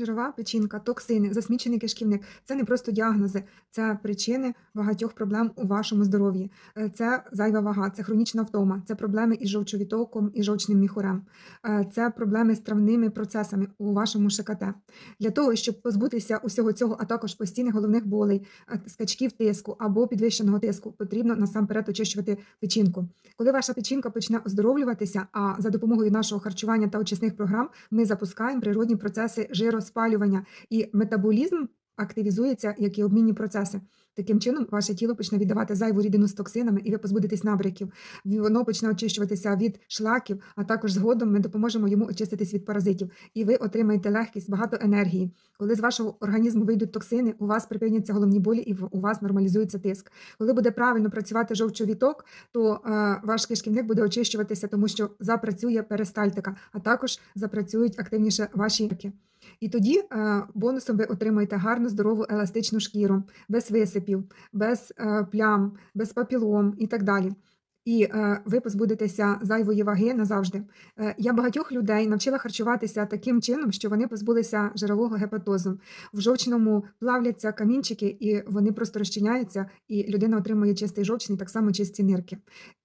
Жирова печінка, токсини, засмічений кишківник це не просто діагнози, це причини багатьох проблем у вашому здоров'ї. Е, Це зайва вага, це хронічна втома, це проблеми із жовчовітоком і жовчним міхурем, Е, це проблеми з травними процесами у вашому ШКТ. Для того, щоб позбутися усього цього, а також постійних головних болей, е, скачків тиску або підвищеного тиску, потрібно насамперед очищувати печінку. Коли ваша печінка почне оздоровлюватися, а за допомогою нашого харчування та очисних програм ми запускаємо природні процеси жироспалювання і метаболізм активізується, як і обмінні процеси. Таким чином, ваше тіло почне віддавати зайву рідину з токсинами, і ви позбудетесь набряків. Воно почне очищуватися від шлаків, а також згодом ми допоможемо йому очиститись від паразитів. І ви отримаєте легкість, багато енергії. Коли з вашого організму вийдуть токсини, у вас припиняться головні болі і у вас нормалізується тиск. Коли буде правильно працювати жовчовіток, то е, ваш кишківник буде очищуватися, тому що запрацює перистальтика, а також запрацюють активніше ваші. І тоді е, бонусом ви отримаєте гарну, здорову, еластичну шкіру, без висипів, без е, плям, без папілом і так далі. І е, ви позбудетеся зайвої ваги назавжди. Я багатьох людей навчила харчуватися таким чином, що вони позбулися жирового гепатозу. В жовчному плавляться камінчики, і вони просто розчиняються, і людина отримує чистий жовчний, так само чисті нирки.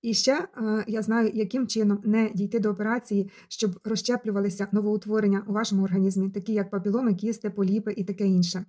І ще е, я знаю, яким чином не дійти до операції, щоб розщеплювалися новоутворення у вашому організмі, такі як папіломи, кісти, поліпи і таке інше.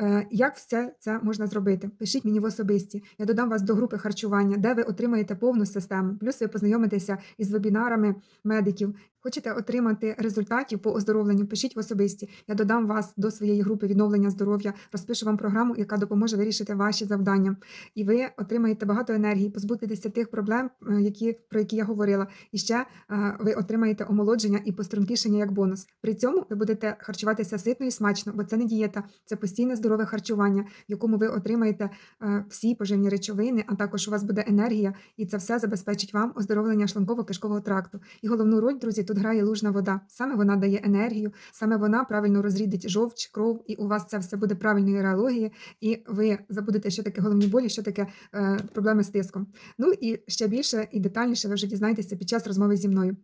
Е, Як все це можна зробити? Пишіть мені в особисті. Я додам вас до групи харчування, де ви отримаєте повну систему. Плюс ви познайомитеся із вебінарами медиків. Хочете отримати результатів по оздоровленню? Пишіть в особисті. Я додам вас до своєї групи відновлення здоров'я, розпишу вам програму, яка допоможе вирішити ваші завдання. І ви отримаєте багато енергії, позбудетеся тих проблем, е, які, про які я говорила. І ще е, ви отримаєте омолодження і пострункішення як бонус. При цьому ви будете харчуватися ситно і смачно, бо це не дієта, це постійне здорове харчування, в якому ви отримаєте е, всі поживні речовини, а також у вас буде енергія, і це все забезпечить вам оздоровлення шлунково-кишкового тракту. І головну роль, друзі, тут грає лужна вода. Саме вона дає енергію, саме вона правильно розрідить жовч, кров, і у вас це все буде правильної реалогії, і ви забудете, що таке головні болі, що таке е, проблеми з тиском. Ну і ще більше і детальніше ви вже дізнаєтеся під час розмови зі мною.